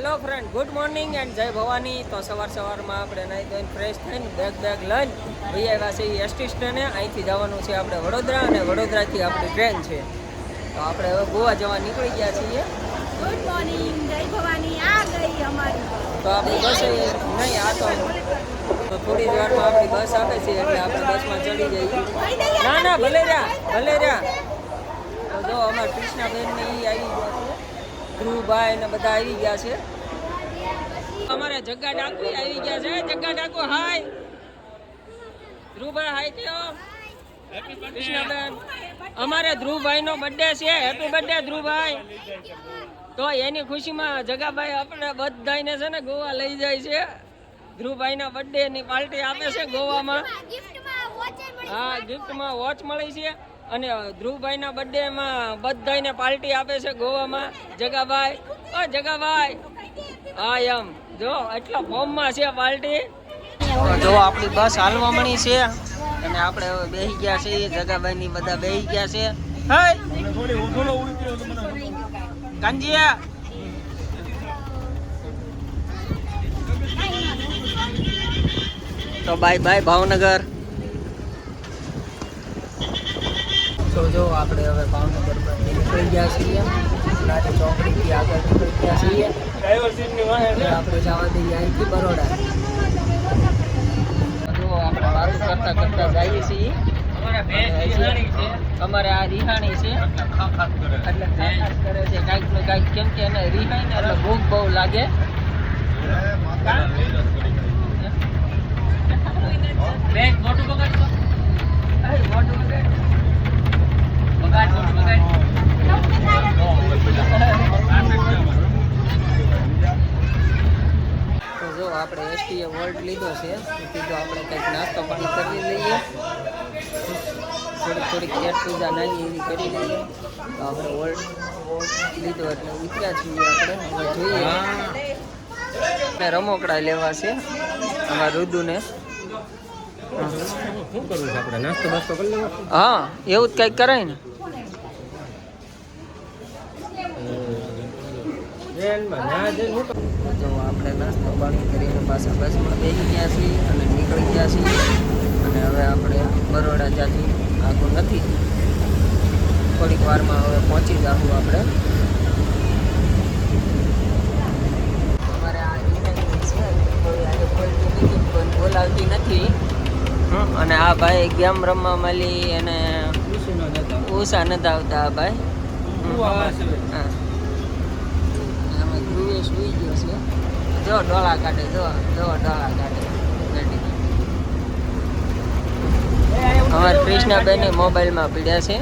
Hello friend good morning and જય ભવાની તો સવાર સવારમાં આપણે નાહી ધોઈને ફ્રેશ થઈને બેગ બેગ લઈને ભાઈ આવ્યા છે એસટી સ્ટેને. અહીંથી જવાનું છે આપણે વડોદરા અને વડોદરાથી આપણી ટ્રેન છે. તો આપણે હવે ગોવા જવા નીકળી ગયા છીએ. ગુડ મોર્નિંગ જય ભવાની આ ગઈ અમારી તો આપણી બસ એ નહીં આ તો તો થોડી જ વારમાં આપણી બસ આવે છે એટલે આપણે બસમાં ચડી જઈએ. ના ના ભલે રહ્યા ભલે રહ્યા તો જો અમારા કૃષ્ણાબેન ને ઈ આવી ગયા છે. ધ્રુવભાઈ ને બધા આવી ગયા છે. અમારા જગ્ગા ડાકુ આવી ગયા છે. જગ્ગા ડાકુ, હાય. ધ્રુવભાઈ, હાય કયો. કૃષ્ણબેન અમારે ધ્રુવભાઈ નો બર્થડે છે. Happy birthday Dhruvbhai. તો એની ખુશીમાં જગાભાઈ આપણે બધાને છે ને ગોવા લઈ જાય છે. ધ્રુવભાઈના બર્થડે ની પાર્ટી આપે છે ગોવામાં. હા ગિફ્ટમાં વોચ મળી છે. અને ધ્રુવભાઈના બર્થડેમાં બધાને પાર્ટી આપે છે ગોવામાં. જગાભાઈ. ઓ જગાભાઈ. હા, એમ. જો એટલા ફોર્મમાં છે પાર્ટી. જો આપણી બસ હાલવા મળી છે, અને આપણે હવે બેસી ગયા છે જગાભાઈ ની બધા બેસી ગયા છે. કાંજીયા તો બાય બાય ભાવનગર. તો જો, આપણે હવે ભાવનગર પર નીકળી ગયા છીએ. નાની ચોકડીથી આગળ નીકળ્યા છીએ. આપણે જવા દઈએ અહીંથી બરોડા. જો આપણે વાતો કરતા કરતા જઈએ છીએ. અમારે આ રિહાણી છે. એટલે ખાખાસ કરે છે. કાંઈક ને કાંઈક કેમ કે એને રિહાઈ એટલે ભૂખ બહુ લાગે. મોટું બગાડ મોટું બગાડ. બગાડ મોટું બગાડ. જો આપણે એસટીએ વર્લ્ડ લીધો છે કીધું આપણે કંઈક નાસ્તો પાણી કરી લઈએ. થોડીક થોડીક કેટ પૂજા નાની એવી કરી લઈએ. તો આપણે વર્લ્ડ લીધો એટલે ઉતર્યા છીએ આપણે. હવે જોઈએ. રમોકડા લેવા છે અમારા રુદુને. કરી હા એવું જ કંઈક કરાય ને ટ્રેનમાં ના જઈને શું કરવું? તો આપણે નાસ્તો પાણી કરીને પાછા બસમાં બેસી ગયા છીએ અને નીકળી ગયા છીએ. અને હવે આપણે બરોડા જાતી આગળ નથી. થોડીક વારમાં હવે પહોંચી જાશું આપણે. બોલાવતી નથી. અને આ ભાઈ ગેમ રમવા મળી અને. ઉષા નથી આવતા આ ભાઈ. હા. અમે ધ્રુવે સુઈ ગયો છે જો ડોળા કાઢે જો જો ડોલા કાઢે અમાર કૃષ્ણાબેન મોબાઈલમાં પીડ્યા છે.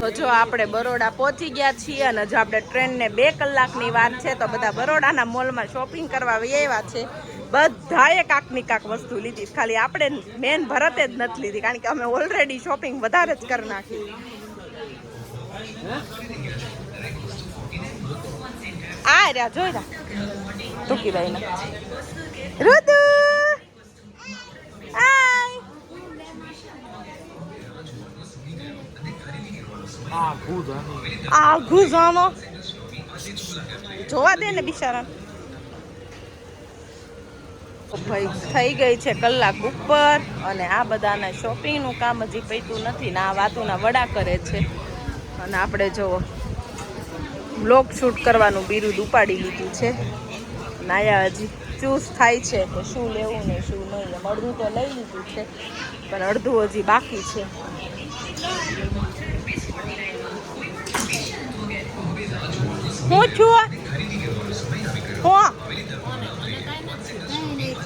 તો જો આપણે બરોડા પહોંચી ગયા છીએ અને જો આપણે ટ્રેનને બે કલાકની વાત છે, તો બધા બરોડાના મોલમાં શોપિંગ કરવા આવ્યા છે. બધાએ કાંકની કાંક વસ્તુ લીધી. ખાલી આપણે મેન ભરતે જ નથી લીધી, કારણ કે અમે ઓલરેડી શોપિંગ વધારે જ કરી નાખી. આ રહ્યા, જોઈ રહ્યા ટૂંકીભાઈ ના. રુદુ હાય! આ ગુજાનો. જોવા દે ને બિચારા ભાઈ થઈ ગઈ છે કલાક ઉપર અને આ બધાને શોપિંગનું કામ હજી પૈતું નથી ને આ વાતોના વડા કરે છે. અને આપણે જો બ્લોગ શૂટ કરવાનું બિરુદ ઉપાડી લીધું છે. નાયા હજી ચૂઝ થાય છે કે શું લેવું ને શું નહીં. એમ અડધું તો લઈ લીધું છે, પણ અડધું હજી બાકી છે. હું છું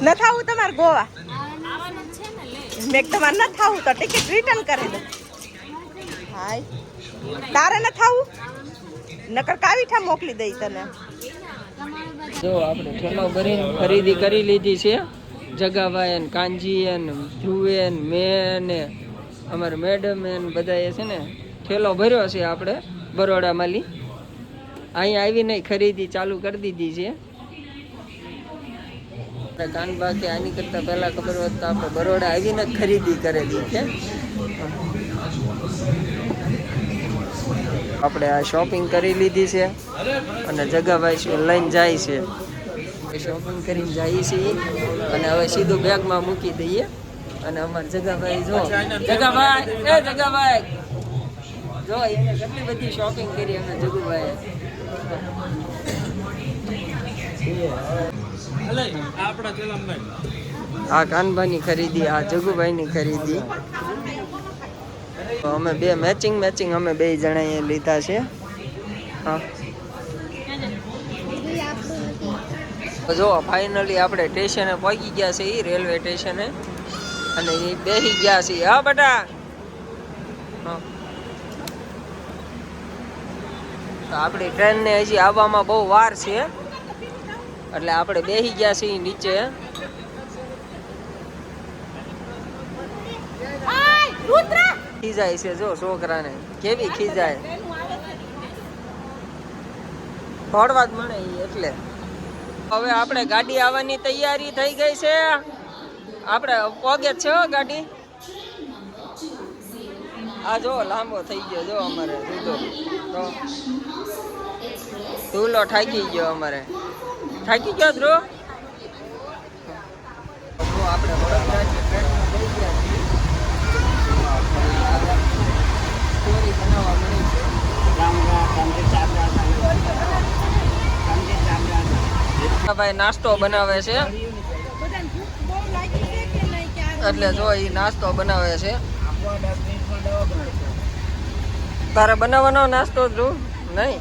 ન થાવું તમારે ગોવા? મેં તમારે ન થાવું તો ટિકિટ રિટર્ન કરી દો. હાય. તારે ન થાવું? નકર કાવીઠા મોકલી દઈ તને. જો, આપણે ઠેલો ભરીને ખરીદી કરી લીધી છે. જગાભાઈ ને કાંજી ને ધ્રુવે ને મેં ને અમારે મેડમ ને બધા એ છે ને ઠેલો ભર્યો છે આપણે બરોડામાં લી અહીંયા આવીને ખરીદી ચાલુ કરી દીધી છે. આપણે કાનબા કે આની કરતાં પહેલાં ખબર હોત તો આપણે બરોડા આવીને ખરીદી કરેલી છે. આપણે આ શોપિંગ કરી લીધી છે અને જગાભાઈ શું લઈને જાય છે. શોપિંગ કરીને જઈએ છીએ અને હવે સીધું બેગમાં મૂકી દઈએ. અને અમારા જગાભાઈ જો જગાભાઈ એ જગાભાઈ. જો એને કેટલી બધી શોપિંગ કરી અમે જગુભાઈ આ કાનભાઈની ખરીદી આ જગુભાઈની ખરીદી. તો અમે બે મેચિંગ મેચિંગ અમે બે જણાએ લીધા છે. હા. જો ફાઇનલી આપણે સ્ટેશને પહોંચી ગયા છે એ રેલવે સ્ટેશને અને એ બેસી ગયા છે હા, બેટા. હા. તો આપણી ટ્રેનને હજી આવવામાં બહુ વાર છે. એટલે આપણે બેસી ગયા છીએ નીચે. ખીજાય છે જો છોકરાને. કેવી ખીજાય? થોડવા જ મળે એટલે. હવે આપણે ગાડી આવવાની તૈયારી થઈ ગઈ છે. આપણે પોગે છે ગાડી? આ જો લાંબો થઈ ગયો જો અમારે ધૂલો તો ધૂલો થાકી ગયો અમારે. થાકી ગયો ધ્રુવ? આપણે વડોદરાની ટ્રેનમાં જઈ ગયા છીએ સ્ટોરી બનાવવા મળી છે ભાઈ નાસ્તો બનાવે છે. એટલે જો એ નાસ્તો બનાવે છે. તારે બનાવવાનો નાસ્તો ધ્રુવ નહીં?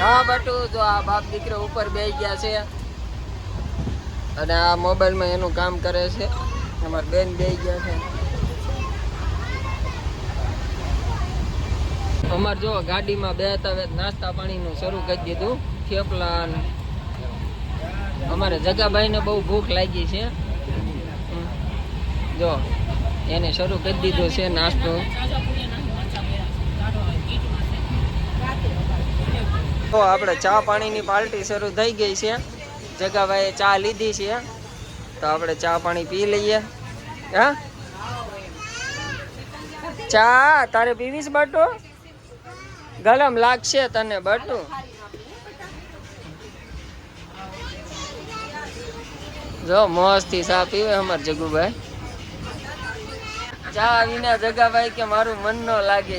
હા બટુ, જો આ બાપ દીકરો ઉપર બેસી ગયા છે. અને આ મોબાઈલમાં એનું કામ કરે છે. અમારા બેન બેસી ગયા છે. અમારે જો ગાડીમાં બે હવે નાસ્તા પાણીનું શરૂ કરી દીધું. થેપલા અમારે જગાભાઈને બહુ ભૂખ લાગી છે. જો, એને શરૂ કરી દીધો છે નાસ્તો. તો આપણે ચા પાણીની પાર્ટી શરૂ થઈ ગઈ છે. જગાભાઈએ ચા લીધી છે. તો આપણે ચા પાણી પી લઈએ. હા? ચા? તારે પીવીશ બટુ ગલમ લાગશે તને બટુ? જો મસ્તી ચા પીવે અમાર જગુભાઈ. ચા વિના જગાભાઈ કે મારું મન ન લાગે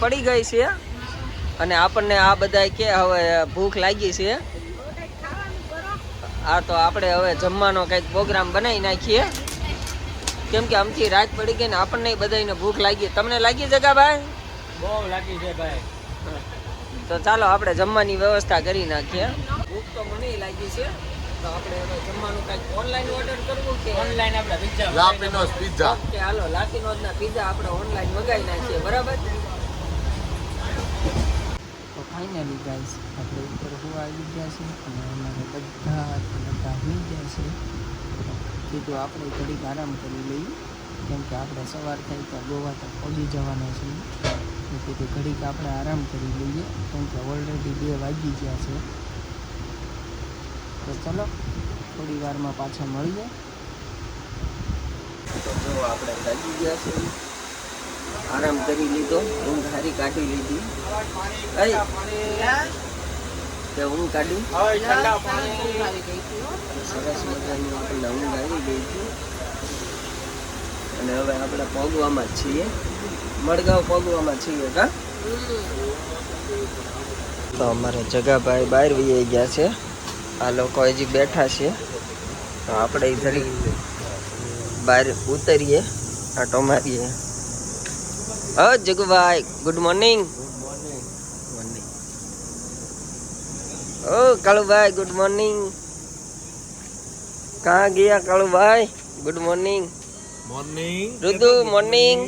પડી ગઈ છે. અને આપણને આ બધા કે હવે ભૂખ લાગી છે. આ તો આપણે હવે જમવાનો કંઈક પ્રોગ્રામ બનાવી નાખીએ. કેમ કે આમથી રાત પડી ગઈ ને આપણને બધાને ભૂખ લાગી. તમને લાગી જગાભાઈ બહુ લાગી છે ભાઈ. તો ચાલો આપણે જમવાની વ્યવસ્થા કરી નાખીએ. ભૂખ તો મને લાગી છે. તો આપણે હવે જમવાનું કાંઈક ઓનલાઈન ઓર્ડર કરવું કે? ઓનલાઈન આપણે પિઝા લાપીનોસ પિઝા ઓકે હાલો લાકીનોઝના પીઝા આપણે ઓનલાઈન મગાવી નાખીએ. બરાબર? તો ફાઇનલી ગાઈસ આપણે ઉપર હું આવી ગયા છે અને અમારે બધા બધા હોઈ ગયા છે. કીધું આપણે ઘડીક આરામ કરી લઈએ. કેમ કે આપણે સવાર થાય તો ગોવા તો પગી જવાના છીએ તો કીધું ઘડીક આપણે આરામ કરી લઈએ. કેમ કે ઓલરેડી બે વાગી ગયા છે. તો ચલો થોડી વારમાં પાછા મળીએ. તો જો આપણે લાગી ગયા છે. આરામ કરી લીધો. ઊંઘ હારી કાઢી લીધી. તે ઊંઘ કાઢી. સરસ મજાની આપણને ઊંઘ આવી ગઈ છે અને હવે આપણે પગવામાં જ છીએ. મડગાંવ પગવામાં છીએ કા? તો અમારે જગાભાઈ બહાર વી ગયા છે. આ લોકો હજી બેઠા છે. તો આપણે જરી બહાર ઉતરીએ આટો મારીએ હ જગુભાઈ ગુડ મોર્નિંગ ઓ કાળુભાઈ ગુડ મોર્નિંગ કहाँ ગયા કાળુભાઈ ગુડ મોર્નિંગ મોર્નિંગ રુદુ મોર્નિંગ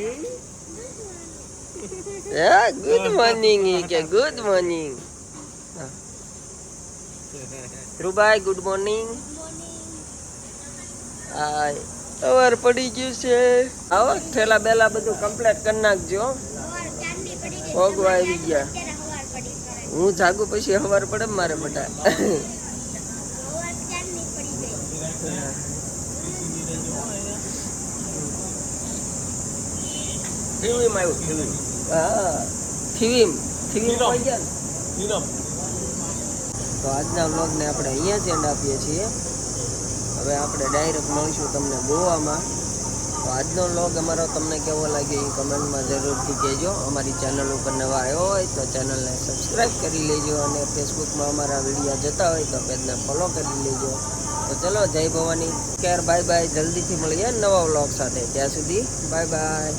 Yeah, good morning. કે good morning Dhruvbhai good morning hi સવાર પડી ગયું છે આવો થેલા બેલા બધું કમ્પ્લીટ કરી નાખજો ભોગવા આવી ગયા હું જાગુ પછી સવાર પડે મારે બટા. હા તો આજના વ્લોગને આપણે અહીંયા જ એન્ડ આપીએ છીએ. હવે આપણે ડાયરેક્ટ મળીશું તમને ગોવામાં. તો આજનો લોગ અમારો તમને કેવો લાગ્યો એ કમેન્ટમાં જરૂરથી કહેજો. અમારી ચેનલ ઉપર નવા આવ્યો હોય તો ચેનલને સબસ્ક્રાઈબ કરી લેજો અને ફેસબુકમાં અમારા વિડીયા જતા હોય તો પેજને ફોલો કરી લેજો. તો ચલો, જય ભવાની. કેર બાય બાય જલ્દીથી મળીએ નવા વ્લોગ સાથે. ત્યાં સુધી બાય બાય